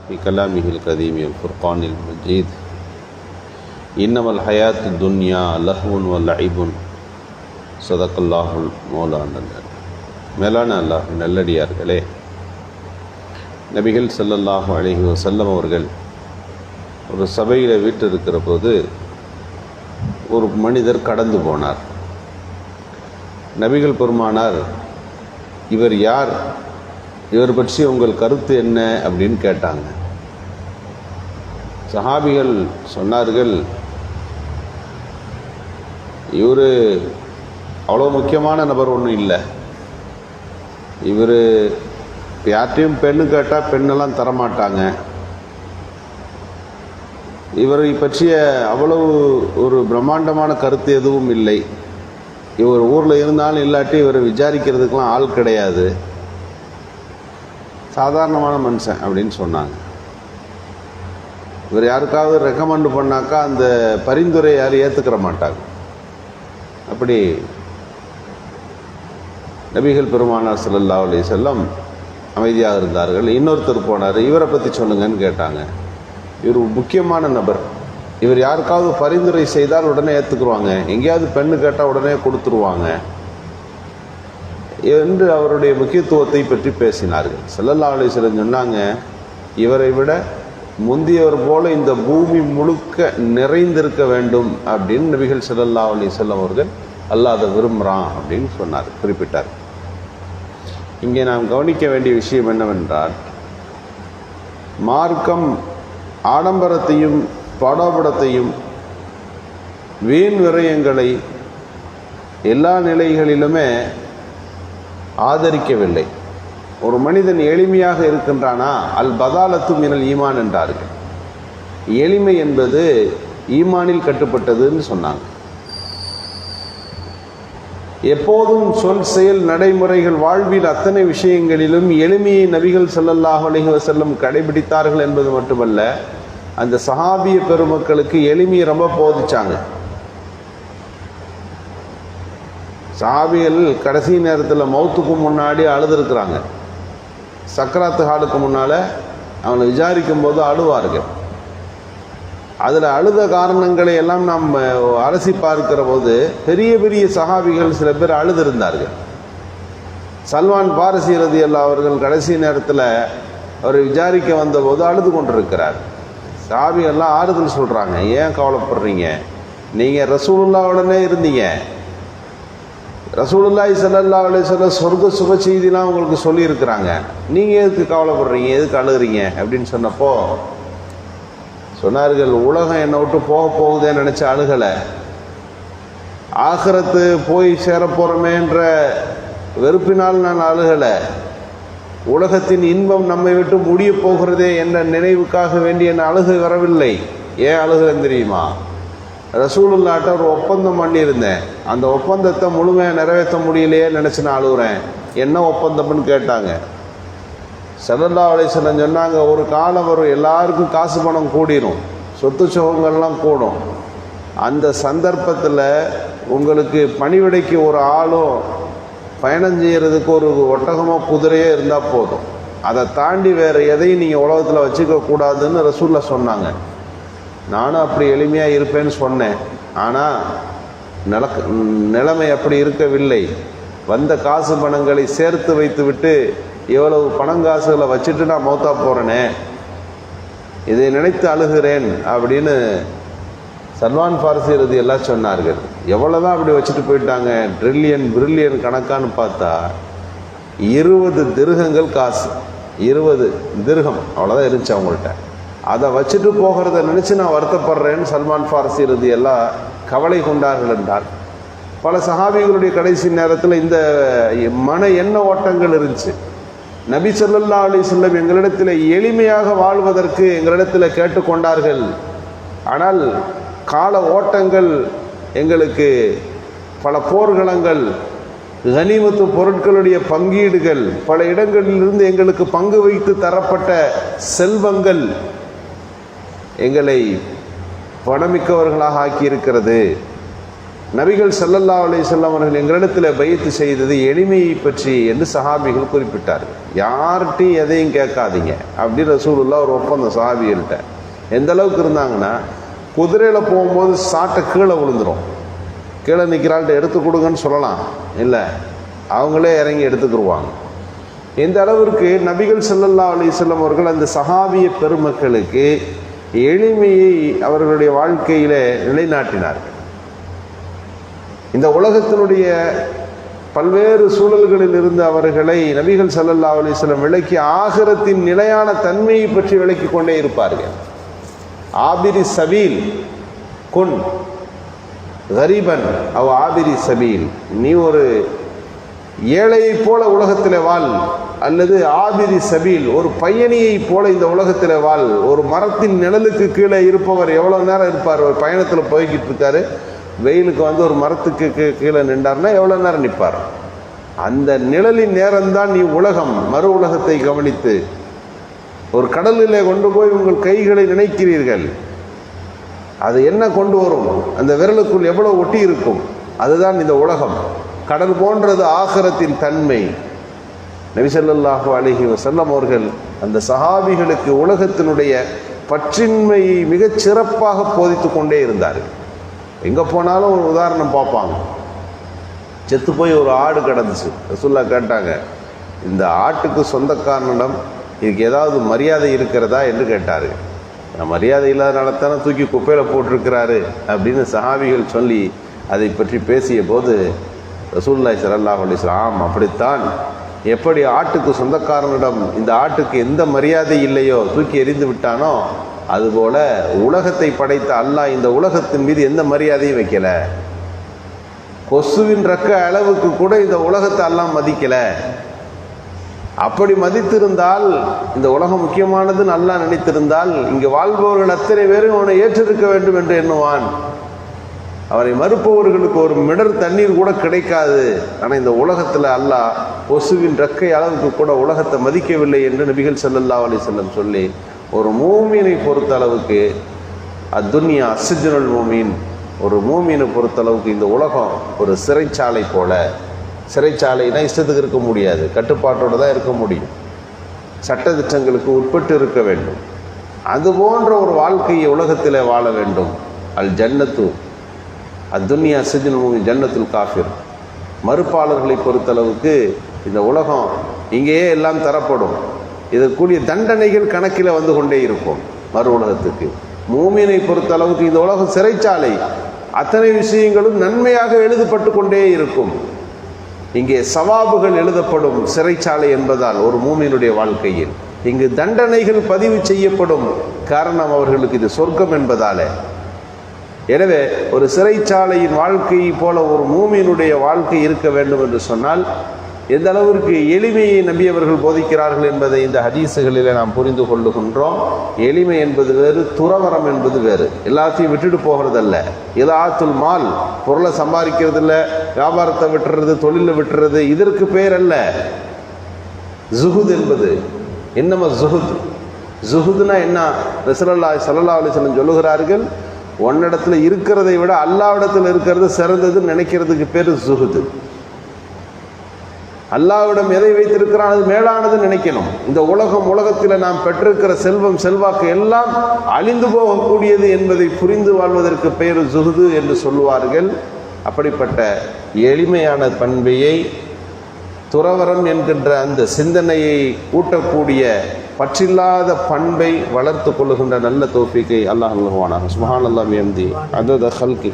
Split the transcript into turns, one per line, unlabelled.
في كلامه القديم الفرقان المجيد إنما الحياة الدنيا لهو ولعب صدق الله مولانا மேலான அல்லாஹ் நல்லடியார்களே நபிகள் ஸல்லல்லாஹு அலைஹி வஸல்லம் அவர்கள் ஒரு சபையில் வீட்டிருக்கிற போது ஒரு மனிதர் கடந்து போனார் நபிகள் பெருமானார் இவர் யார் இவர் பற்றி உங்கள் கருத்து என்ன அப்படின்னு கேட்டாங்க. சஹாபிகள் சொன்னார்கள் இவர் அவ்வளோ முக்கியமான நபர் ஒன்றும் இல்லை. இவர் யார்ட்டையும் பெண்ணு கேட்டால் பெண்ணெல்லாம் தரமாட்டாங்க. இவரை பற்றிய அவ்வளவு ஒரு பிரம்மாண்டமான கருத்து எதுவும் இல்லை. இவர் ஊரில் இருந்தாலும் இல்லாட்டி இவரை விசாரிக்கிறதுக்கெலாம் ஆள் கிடையாது. சாதாரணமான மனுஷன் அப்படின்னு சொன்னாங்க. இவர் யாருக்காவது ரெக்கமெண்ட் பண்ணாக்கா அந்த பரிந்துரை யாரும் ஏற்றுக்கிற மாட்டாங்க. அப்படி நபிகள் பெருமானார் ஸல்லல்லாஹு அலி செல்லம் அமைதியாக இருந்தார்கள். இன்னொருத்தர் போனார் இவரை பற்றி சொல்லுங்கன்னு கேட்டாங்க. இவர் முக்கியமான நபர். இவர் யாருக்காவது பரிந்துரை செய்தால் உடனே ஏற்றுக்குருவாங்க எங்கேயாவது பெண்ணு கேட்டால் உடனே கொடுத்துருவாங்க. என்று அவருடைய முக்கியத்துவத்தை பற்றி பேசினார்கள். செல்லல்லா அலைஹி சொன்னாங்க இவரை விட முந்தியவர் போல இந்த பூமி முழுக்க நிறைந்திருக்க வேண்டும் அப்படின்னு நபிகள் செல்லல்லா அலைஹி அவர்கள் அல்லாஹ் அதை விரும்புகிறான் அப்படின்னு சொன்னார் குறிப்பிட்டார். இங்கே நாம் கவனிக்க வேண்டிய விஷயம் என்னவென்றால் மார்க்கம் ஆடம்பரத்தையும் படோபடத்தையும் வீண் விரயங்களை எல்லா நிலைகளிலுமே ஆதரிக்கவில்லை. ஒரு மனிதன் எளிமையாக இருக்கின்றானா? அல் பதாலத்து மினல் ஈமான் என்றார்கள். எளிமை என்பது ஈமானில் கட்டுப்பட்டதுன்னு சொன்னாங்க. எப்போதும் சொல் செயல் நடைமுறைகள் வாழ்வில் அத்தனை விஷயங்களிலும் எளிமையை நபிகள் செல்லல்லாஹ் அலைஹி வஸல்லம் கடைபிடித்தார்கள் என்பது மட்டுமல்ல அந்த சஹாபிய பெருமக்களுக்கு எளிமையை ரொம்ப போதிச்சாங்க. சாவியல் கடைசி நேரத்தில் மௌத்துக்கு முன்னாடி அழுதுருக்குறாங்க. சக்கராத்து ஹாலுக்கு முன்னால் அவனை விசாரிக்கும் போது அழுவார்கள். அதில் அழுத காரணங்களை எல்லாம் நாம் அலசி பார்க்கிற போது பெரிய பெரிய சகாவிகள் சில பேர் அழுதிருந்தார்கள். சல்மான் பாரசி ரதி அல்லா அவர்கள் கடைசி நேரத்தில் அவரை விசாரிக்க வந்தபோது அழுது கொண்டிருக்கிறார். சஹாபிகள்லாம் ஆறுதல் சொல்கிறாங்க ஏன் கவலைப்படுறீங்க? நீங்கள் ரசூலுல்லாவுடனே இருந்தீங்க. ரசூலுல்லாய் சல்லல்லா அலி சொல்ல சொர்க்க சுப செய்திலாம் உங்களுக்கு சொல்லியிருக்கிறாங்க. நீங்கள் எதுக்கு கவலைப்படுறீங்க? எதுக்கு அழுகுறீங்க? அப்படின்னு சொன்னப்போ சொன்னார்கள் உலகம் என்னை விட்டு போக போகுதேன்னு நினச்ச அழுகலை. ஆகரத்து போய் சேரப்போகிறோமேன்ற வெறுப்பினால் நான் அழுகலை. உலகத்தின் இன்பம் நம்மை விட்டு முடிய போகிறதே என்ற நினைவுக்காக வேண்டிய என் அழுகை வரவில்லை. ஏன் அழுகிறேன் தெரியுமா? ரசூலுல்லாட்ட ஒரு ஒப்பந்தம் பண்ணியிருந்தேன். அந்த ஒப்பந்தத்தை முழுமையாக நிறைவேற்ற முடியலையே நினச்சி நான் அழுகுறேன். என்ன ஒப்பந்தம்னு கேட்டாங்க. சல்லல்லா அலிஸ்லம் சொன்னாங்க ஒரு காலம் வரும் எல்லாருக்கும் காசு பணம் கூடிரும். சொத்து சுகங்கள்லாம் கூடும். அந்த சந்தர்ப்பத்தில் உங்களுக்கு பணிவிடைக்கு ஒரு ஆளும் பயணம் செய்கிறதுக்கு ஒரு ஒட்டகமோ குதிரையோ இருந்தால் போதும். அதை தாண்டி வேறு எதையும் நீங்கள் உலகத்தில் வச்சுக்க கூடாதுன்னு ரசூலில் சொன்னாங்க. நானும் அப்படி எளிமையாக இருப்பேன்னு சொன்னேன். ஆனால் நிலக்க நிலைமை அப்படி இருக்கவில்லை. வந்த காசு பணங்களை சேர்த்து வைத்து விட்டு இவ்வளவு பணங்காசுகளை வச்சுட்டு நான் மௌத்தா போகிறேனே இதை நினைத்து அழுகிறேன் அப்படின்னு சல்மான் ஃபாரசி ரதி எல்லாம் சொன்னார்கள். எவ்வளோதான் அப்படி வச்சுட்டு போயிட்டாங்க. ட்ரில்லியன் பிரில்லியன் கணக்கான்னு பார்த்தா இருபது திருகங்கள் காசு. இருபது திருகம். அவ்வளோதான் இருந்துச்சு அவங்கள்ட்ட. அதை வச்சுட்டு போகிறத நினச்சி நான் வருத்தப்படுறேன்னு சல்மான் ஃபாரசி ரதி எல்லாம் கவலை கொண்டார்கள் என்றார். பல சஹாபிகளுடைய கடைசி நேரத்தில் இந்த மன எண்ண ஓட்டங்கள் இருந்துச்சு. நபி சொல்லல்லா அலி சொல்லம் எங்களிடத்தில் எளிமையாக வாழ்வதற்கு எங்களிடத்தில் கேட்டுக்கொண்டார்கள் ஆனால் கால ஓட்டங்கள் எங்களுக்கு பல போர்களங்கள் கனிமத்து பொருட்களுடைய பங்கீடுகள் பல இடங்களிலிருந்து எங்களுக்கு பங்கு வைத்து தரப்பட்ட செல்வங்கள் எங்களை பணமிக்கவர்களாக ஆக்கியிருக்கிறது. நபிகள் சல்லல்லா அலி வஸல்லம் அவர்கள் எங்களிடத்தில் பைத்து செய்தது எளிமையை பற்றி என்று சஹாபிகள் குறிப்பிட்டார்கள். யார்கிட்டையும் எதையும் கேட்காதீங்க. அப்படின்னு சூழலாக ஒரு ஒப்பந்தம் சஹாபிகள்கிட்ட. எந்த அளவுக்கு இருந்தாங்கன்னா குதிரையில் போகும்போது சாட்டை கீழே விழுந்துடும் கீழே நிற்கிறாள்கிட்ட எடுத்து கொடுங்கன்னு சொல்லலாம். இல்லை அவங்களே இறங்கி எடுத்துக்கிடுவாங்க இந்த அளவிற்கு நபிகள் செல்லல்லா அலி செல்லம் அவர்கள் அந்த சஹாபிய பெருமக்களுக்கு எளிமையை அவர்களுடைய வாழ்க்கையிலே நிலைநாட்டினார்கள். இந்த உலகத்தினுடைய பல்வேறு சூழல்களில் இருந்து அவர்களை நபிகள் சல்லல்லா அலிஸ்லம் விளக்கி ஆகரத்தின் நிலையான தன்மையை பற்றி விளக்கி கொண்டே இருப்பார்கள். ஆபிரி சபீல் குன் கரீபன் அவ் ஆபிரி சபீல். நீ ஒரு ஏழையைப் போல உலகத்தில் வாழ் அல்லது ஆபிரி சபீல் ஒரு பையனியைப் போல இந்த உலகத்தில் வாழ் ஒரு மரத்தின் நிழலுக்கு கீழே இருப்பவர் எவ்வளோ நேரம் இருப்பார்? ஒரு பயணத்தில் போய்கிட்டு இருக்காரு வெயிலுக்கு வந்து ஒரு மரத்துக்கு கீழே நின்றார்னா எவ்வளோ நேரம் நிற்பார்? அந்த நிழலின் நேரம்தான் நீ உலகம் மறு உலகத்தை கவனித்து ஒரு கடலிலே கொண்டு போய் உங்கள் கைகளை நினைக்கிறீர்கள். அது என்ன கொண்டு வரும்? அந்த விரலுக்குள் எவ்வளோ ஒட்டி இருக்கும்? அதுதான் இந்த உலகம். கடல் போன்றது ஆகரத்தின் தன்மை. நபிசல்லாஹு அலைஹி வஸல்லம் அவர்கள் அந்த சஹாபிகளுக்கு உலகத்தினுடைய பற்றின்மையை மிகச் சிறப்பாக போதித்து கொண்டே இருந்தார் எங்கே போனாலும் ஒரு உதாரணம் பார்ப்பாங்க. செத்து போய் ஒரு ஆடு கிடந்துச்சு. ரசுல்லா கேட்டாங்க இந்த ஆட்டுக்கு சொந்தக்காரனிடம் இதுக்கு ஏதாவது மரியாதை இருக்கிறதா? என்று கேட்டார். மரியாதை இல்லாதனால தானே தூக்கி குப்பையில் போட்டிருக்கிறாரு அப்படின்னு சஹாபிகள் சொல்லி அதை பற்றி பேசிய போது ரசூல்லாய் சல்லாஹ் அலிஸ்லாம் அப்படித்தான் எப்படி ஆட்டுக்கு சொந்தக்காரனிடம் இந்த ஆட்டுக்கு எந்த மரியாதை இல்லையோ தூக்கி எறிந்து விட்டானோ அதுபோல உலகத்தை படைத்த அல்லாஹ் இந்த உலகத்தின் மீது எந்த மரியாதையும் வைக்கல. கொசுவின் ரக்க அளவுக்கு கூட இந்த உலகத்தை எல்லாம் மதிக்கல. அப்படி மதித்திருந்தால் இந்த உலகம் முக்கியமானது நல்லா நினைத்திருந்தால் இங்கு வாழ்பவர்கள் அத்தனை பேரும் அவனை ஏற்றிருக்க வேண்டும் என்று எண்ணுவான். அவரை மறுப்பவர்களுக்கு ஒரு மிடர் தண்ணீர் கூட கிடைக்காது. ஆனால் இந்த உலகத்தில் அல்லாஹ் கொசுவின் ரக்கை அளவுக்கு கூட உலகத்தை மதிக்கவில்லை என்று நபிகள் ஸல்லல்லாஹு அலி செல்லம் சொல்லி ஒரு மூமீனை பொறுத்த அளவுக்கு அத்துன்யா அசிஜனுல் மூமீன் ஒரு மூமீனை பொறுத்த அளவுக்கு இந்த உலகம் ஒரு சிறைச்சாலை போல. சிறைச்சாலைனா இஷ்டத்துக்கு இருக்க முடியாது கட்டுப்பாட்டோடு தான் இருக்க முடியும். சட்டத்திட்டங்களுக்கு உட்பட்டு இருக்க வேண்டும். அது போன்ற ஒரு வாழ்க்கையை உலகத்தில் வாழ வேண்டும். அல் ஜன்னத்து அத்துன்யா சிஜின் ஜன்னத்தில் காஃபிர். மறுப்பாளர்களை பொறுத்தளவுக்கு இந்த உலகம் இங்கேயே எல்லாம் தரப்படும். இதற்குரிய தண்டனைகள் கணக்கில் வந்து கொண்டே இருக்கும் மறு உலகத்துக்கு. மூமியனை பொறுத்த அளவுக்கு இந்த உலகம் சிறைச்சாலை. அத்தனை விஷயங்களும் நன்மையாக எழுதப்பட்டு கொண்டே இருக்கும். இங்கே சவாபுகள் எழுதப்படும் சிறைச்சாலை என்பதால் ஒரு மூமியனுடைய வாழ்க்கையில். இங்கு தண்டனைகள் பதிவு செய்யப்படும் காரணம் அவர்களுக்கு இது சொர்க்கம் என்பதாலே. எனவே ஒரு சிறைச்சாலையின் வாழ்க்கையை போல ஒரு மூமியினுடைய வாழ்க்கை இருக்க வேண்டும் என்று சொன்னால் எந்த அளவிற்கு எளிமையை நம்பியவர்கள் போதிக்கிறார்கள் என்பதை இந்த ஹதீசுகளில் நாம் புரிந்து கொள்ளுகின்றோம். எளிமை என்பது வேறு துறவரம் என்பது வேறு. எல்லாத்தையும் விட்டுட்டு போகிறதல்ல. இலாத்துல் மால் பொருளை சம்பாதிக்கிறது இல்லை வியாபாரத்தை விட்டுறது தொழிலை விட்டுறது இதற்கு பேர் அல்ல ஜுகுத் என்பது என்னம ஜுகுத்? ஜுகுதுனா என்ன? ரசலல்லா சல்லா அலைஹி சொல்லுகிறார்கள் ஒன்னிடத்தில் இருக்கிறதை விட அல்லாவிடத்தில் இருக்கிறது சிறந்ததுன்னு நினைக்கிறதுக்கு பேர் சுகுது அல்லாவிடம் எதை வைத்திருக்கிறான்? அது மேலானதுன்னு நினைக்கணும். இந்த உலகம் உலகத்தில் நாம் பெற்றிருக்கிற செல்வம் செல்வாக்கு எல்லாம் அழிந்து போகக்கூடியது என்பதை புரிந்து வாழ்வதற்கு பெயர் சுகுது என்று சொல்லுவார்கள். அப்படிப்பட்ட எளிமையான பண்பையை துறவரம் என்கின்ற அந்த சிந்தனையை ஊட்டக்கூடிய பற்றில்லாத பண்பை வளர்த்து கொள்ளுகின்ற நல்ல தோப்பிக்கை அல்லாஹ் அல்லாஹ்வானாக சுபஹான் அல்லாஹ் எம்தி அதத ஹல்கி